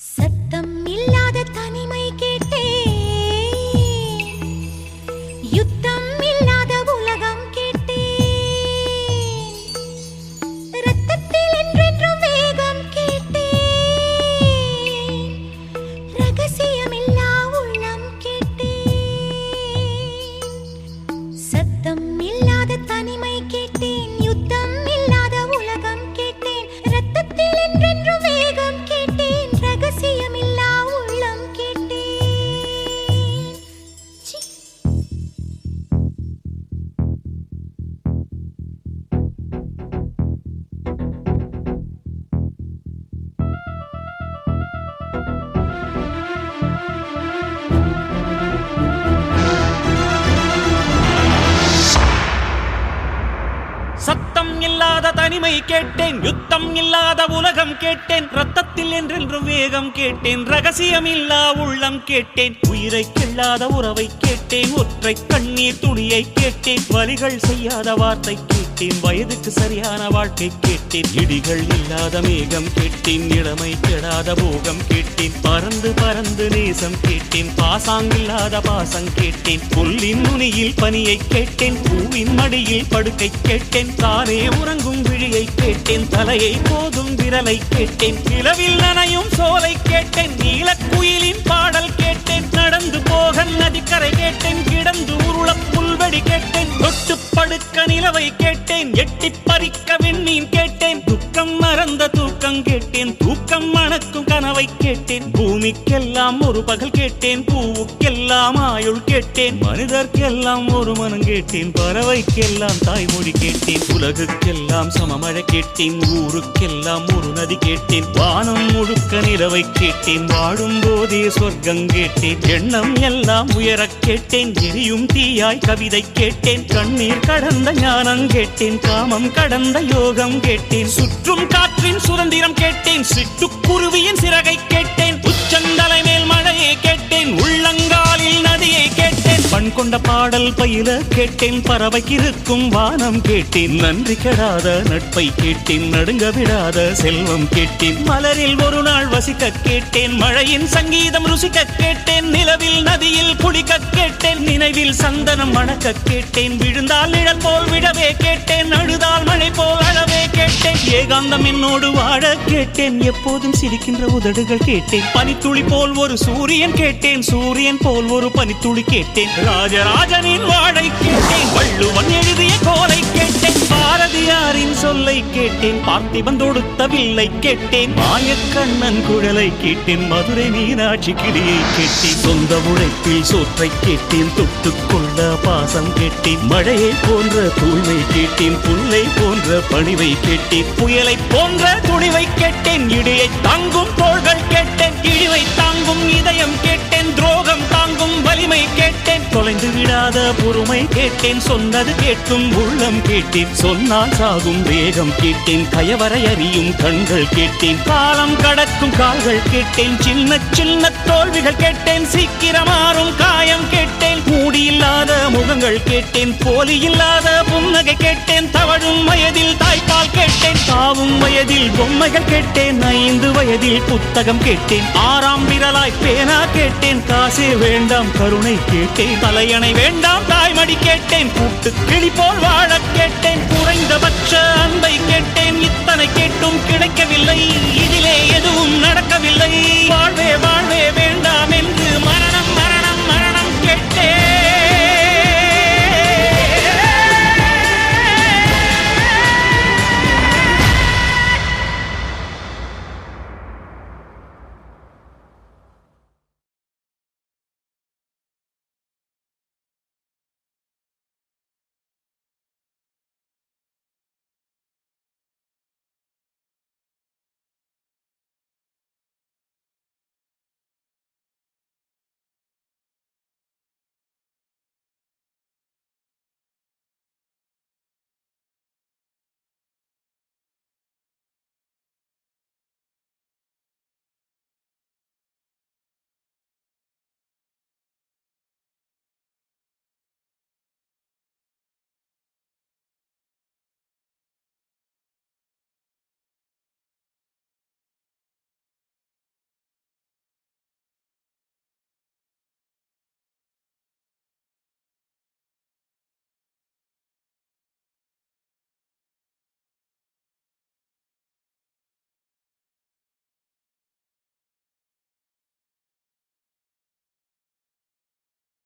Set இல்லாத தனிமை கேட்டேன் யுத்தம் இல்லாத உலகம் கேட்டேன் ரத்தத்தில் என்றென்றும் வேகம் கேட்டேன் ரகசியம் இல்லா உள்ளம் கேட்டேன் உயிரை கெல்லாத உறவை கேட்டேன் ஒற்றை கண்ணீர் துணியை கேட்டேன் வலிகள் செய்யாத வார்த்தை கேட்டேன் வயதுக்கு சரியான வாழ்க்கை கேட்டேன் இடிகள் இல்லாத மேகம் கேட்டேன் இளமை கெடாத போகம் கேட்டேன் பறந்து பறந்து நேசம் கேட்டேன் பாசாங்கில்லாத பாசம் கேட்டேன் புல்லின் நுனியில் பனியை கேட்டேன் பூவின் மடியில் படுக்கை கேட்டேன் தானே உறங்கும் விழியை கேட்டேன் தலையை போதும் விரலை கேட்டேன். நிலவில் நனையும் சோலை கேட்டேன் நீலக்குயிலின் பாடல் கேட்டேன். நடந்து போக நதிக்கரை கேட்டேன் கிடந்து உருள புல்வெடி கேட்டேன். தொட்டு படுக்க நிலவை கேட்டேன் எட்டி பறிக்க விண்மீன் கேட்டேன். துக்கம் மறந்த தூக்கம் கேட்டேன் தூக்கம் கனவை கேட்டேன். பூமிக்கெல்லாம் ஒரு பகல் கேட்டேன். பூவுக்கெல்லாம் ஆயுள் கேட்டேன். மனிதர்க்கெல்லாம் ஒரு மனம் கேட்டேன். பறவைக்கெல்லாம் தாய்மொழி கேட்டேன். உலகுக்கெல்லாம் சமமழை கேட்டேன். ஊருக்கெல்லாம் ஒரு நதி கேட்டேன். வானம் முழுக்க நிலவை கேட்டேன். வாழும் போதே சொர்க்கம் கேட்டேன். எண்ணம் எல்லாம் உயரக் கேட்டேன். எரியும் தீயாய் கவிதை கேட்டேன். கண்ணீர் கடந்த ஞானம் கேட்டேன். காமம் கடந்த யோகம் கேட்டேன். சுற்றும் காற்றின் சுதந்திரம் கேட்டேன். சிட்டுக்குருவியின் சிறகை கொண்ட பாடல் பயில கேட்டேன். பறவை இருக்கும் வானம் கேட்டேன். நன்றி கெடாத நட்பை கேட்டேன். நடுங்க விடாத செல்வம் கேட்டேன். மலரில் ஒரு நாள் வசிக்க கேட்டேன். மழையின் சங்கீதம் ருசிக்க கேட்டேன். நிலவில் நதியில் குளிக்க கேட்டேன். நினைவில் சந்தனம் மணக்க கேட்டேன். விழுந்தால் நிழல் போல் விடவே கேட்டேன். அழுதால் மழை போல் அழவே கேட்டேன். ஏகாந்தம் என்னோடு வாழ கேட்டேன். எப்போதும் சிரிக்கின்ற உதடுகள் கேட்டேன். பனித்துளி போல் ஒரு சூரியன் கேட்டேன். சூரியன் போல் ஒரு பனித்துளி கேட்டேன். ராஜராஜனின் வாழை கேட்டேன். வள்ளுவன் எழுதிய கோலை கேட்டேன். பாரதியாரின் சொல்லை கேட்டேன். பார்த்திபன் தொடுத்த வில்லை கேட்டேன். மாயக்கண்ணன் குழலை கேட்டேன். மதுரை மீனாட்சி கிளியை கேட்டேன். சொந்த உழைப்பில் சோற்றை கேட்டேன். தொட்டுக்கொள்ள பாசம் கேட்டேன். மழையை போன்ற தூய்மை கேட்டேன். புல்லை போன்ற பணிவை கேட்டேன். புயலை போன்ற துணிவை கேட்டேன். இடியை தாங்கும் தோள்கள் கேட்டேன். இழிவை தாங்கும் இதயம் கேட்டேன். துரோகம் தொலைந்து பொறுமை கேட்டேன் சொன்னது கேட்கும் உள்ளம் கேட்டேன். சொன்னால் சாகும் வேகம் கேட்டேன் கயவரை அறியும் கண்கள் கேட்டேன். காலம் கடக்கும் கால்கள் கேட்டேன் சின்ன சின்ன தோல்விகள் கேட்டேன். சீக்கிரமாறும் காயம் கேட்டேன் மூடி முகங்கள் கேட்டேன். போலி இல்லாத புன்னகை கேட்டேன் தவழும் வயதில் தாய்ப்பால் கேட்டேன் தாவும் வயதில் பொம்மைகள் கேட்டேன் ஐந்து வயதில் புத்தகம் கேட்டேன். ஆறாம் விரலாய் பேனா கேட்டேன் காசே வேண்டாம் கருணை கேட்டேன். தலையணை வேண்டாம் தாய்மடி கேட்டேன் கூட்டு கிளி போல் வாழ கேட்டேன். குறைந்தபட்ச